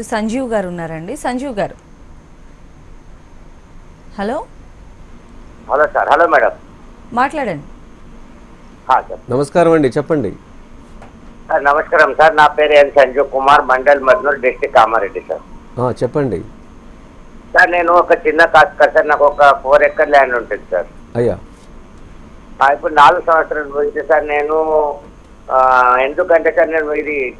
సంజీవ్ గారు ఉన్నారండి. సంజీవ్ గారు. Hello? Hello sir. Hello madam. మాట్లాడండి. నమస్కారం అండి. చెప్పండి. సార్ నమస్కారం సార్. నా పేరు N Sanjeev Kumar mandal Madnoor district Kamareddy sir. చెప్పండి. సార్ నేను ఒక చిన్న కాస్ట్ కదా సార్ నాకు ఒక ఫోర్ ఎకర్ ల్యాండ్ ఉంటుంది సార్. అయ్యా. ఇప్పుడు నాలుగు సంవత్సరాల నుంచి సార్. నేను ఎందుకంటే సార్ నేను ఇది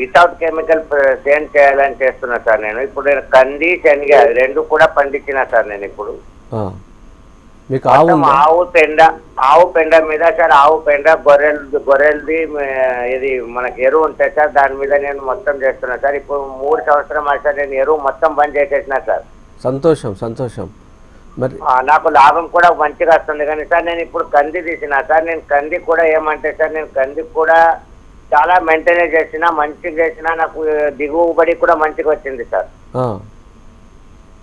వితౌట్ కెమికల్ సేన్ చేయాలని చేస్తున్నా సార్ నేను. ఇప్పుడు నేను కంది శనగ రెండు కూడా పండించిన సార్ నేను ఇప్పుడు. మీకు ఆవు ఆవు పెండ ఆవు పెండ మీద సార్ ఆవు పెండ గొర్రెలు గొర్రెలది ఇది మనకి ఎరువు ఉంటుంది సార్ దాని మీద నేను మొత్తం చేస్తున్నా సార్. ఇప్పుడు మూడు సంవత్సరం అయితే సార్ నేను ఎరువు మొత్తం బంద్ చేసేసిన సార్. సంతోషం సంతోషం. మరి నాకు లాభం కూడా మంచిగా వస్తుంది కానీ సార్ నేను ఇప్పుడు కంది తీసిన సార్ నేను కంది కూడా ఏమంటే సార్ నేను కంది కూడా చాలా మెయింటైన్ చేసిన మంచిగా చేసిన నాకు దిగుబడి కూడా మంచిగా వచ్చింది సార్.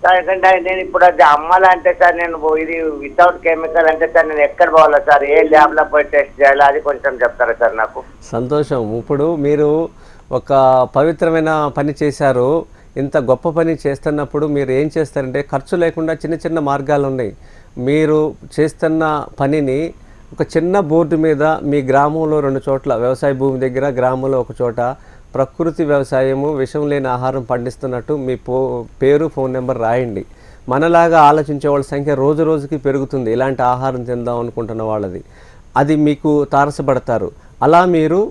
సార్ ఎందుకంటే నేను ఇప్పుడు అది అమ్మాలంటే సార్ నేను ఇది వితౌట్ కెమికల్ అంటే సార్ నేను ఎక్కడ పోవాలా సార్? ఏ ల్యాబ్లో పోయి టెస్ట్ చేయాలి? అది కొంచెం చెప్తారా సార్ నాకు? సంతోషం. ఇప్పుడు మీరు ఒక పవిత్రమైన పని చేశారు. ఇంత గొప్ప పని చేస్తున్నప్పుడు మీరు ఏం చేస్తారంటే ఖర్చు లేకుండా చిన్న చిన్న మార్గాలు ఉన్నాయి. మీరు చేస్తున్న పనిని ఒక చిన్న బోర్డు మీద మీ గ్రామంలో రెండు చోట్ల వ్యవసాయ భూమి దగ్గర గ్రామంలో ఒక చోట ప్రకృతి వ్యవసాయము విషం లేని ఆహారం పండిస్తున్నట్టు మీ పో పేరు ఫోన్ నెంబర్ రాయండి. మనలాగా ఆలోచించే వాళ్ళ సంఖ్య రోజు రోజుకి పెరుగుతుంది. ఇలాంటి ఆహారం తిందాం అనుకుంటున్న వాళ్ళది. అది మీకు తారసపడతారు. అలా మీరు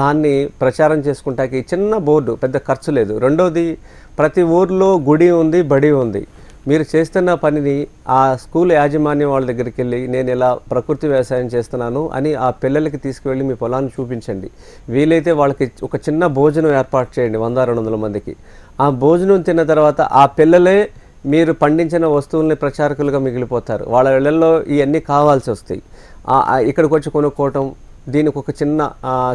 దాన్ని ప్రచారం చేసుకుంటాకి చిన్న బోర్డు పెద్ద ఖర్చు లేదు. రెండోది ప్రతి ఊర్లో గుడి ఉంది బడి ఉంది. మీరు చేస్తున్న పనిని ఆ స్కూల్ యాజమాన్యం వాళ్ళ దగ్గరికి వెళ్ళి నేను ఇలా ప్రకృతి వ్యవసాయం చేస్తున్నాను అని ఆ పిల్లలకి తీసుకువెళ్ళి మీ పొలాన్ని చూపించండి. వీలైతే వాళ్ళకి ఒక చిన్న భోజనం ఏర్పాటు చేయండి వంద రెండు వందల మందికి. ఆ భోజనం తిన్న తర్వాత ఆ పిల్లలే మీరు పండించిన వస్తువుల్ని ప్రచారకులుగా మిగిలిపోతారు. వాళ్ళ ఇళ్ళలో ఇవన్నీ కావాల్సి వస్తాయి. ఇక్కడికి వచ్చి కొనుక్కోవటం దీనికి ఒక చిన్న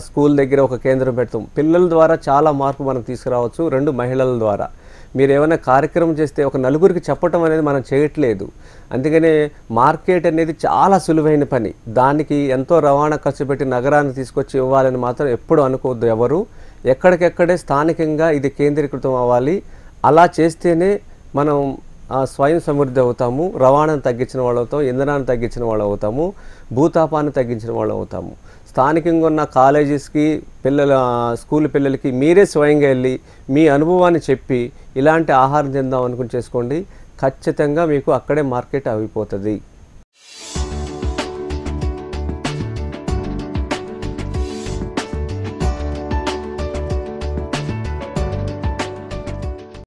స్కూల్ దగ్గర ఒక కేంద్రం పెడతాం. పిల్లల ద్వారా చాలా మార్పు మనం తీసుకురావచ్చు రెండు మహిళల ద్వారా. మీరు ఏమైనా కార్యక్రమం చేస్తే ఒక నలుగురికి చెప్పటం అనేది మనం చేయట్లేదు. అందుకనే మార్కెట్ అనేది చాలా సులువైన పని. దానికి ఎంతో రవాణా ఖర్చు పెట్టి నగరాన్ని తీసుకొచ్చి ఇవ్వాలని మాత్రం ఎప్పుడు అనుకోవద్దు ఎవరు. ఎక్కడికెక్కడే స్థానికంగా ఇది కేంద్రీకృతం అవ్వాలి. అలా చేస్తేనే మనం స్వయం సమృద్ధి అవుతాము రవాణాను తగ్గించిన వాళ్ళు అవుతాము ఇంధనాన్ని తగ్గించిన వాళ్ళు అవుతాము భూతాపాన్ని తగ్గించిన వాళ్ళు అవుతాము. స్థానికంగా ఉన్న కాలేజెస్కి పిల్లల స్కూల్ పిల్లలకి మీరే స్వయంగా వెళ్ళి మీ అనుభవాన్ని చెప్పి ఇలాంటి ఆహారం తిందాం అనుకుని చేసుకోండి. ఖచ్చితంగా మీకు అక్కడే మార్కెట్ అయిపోతుంది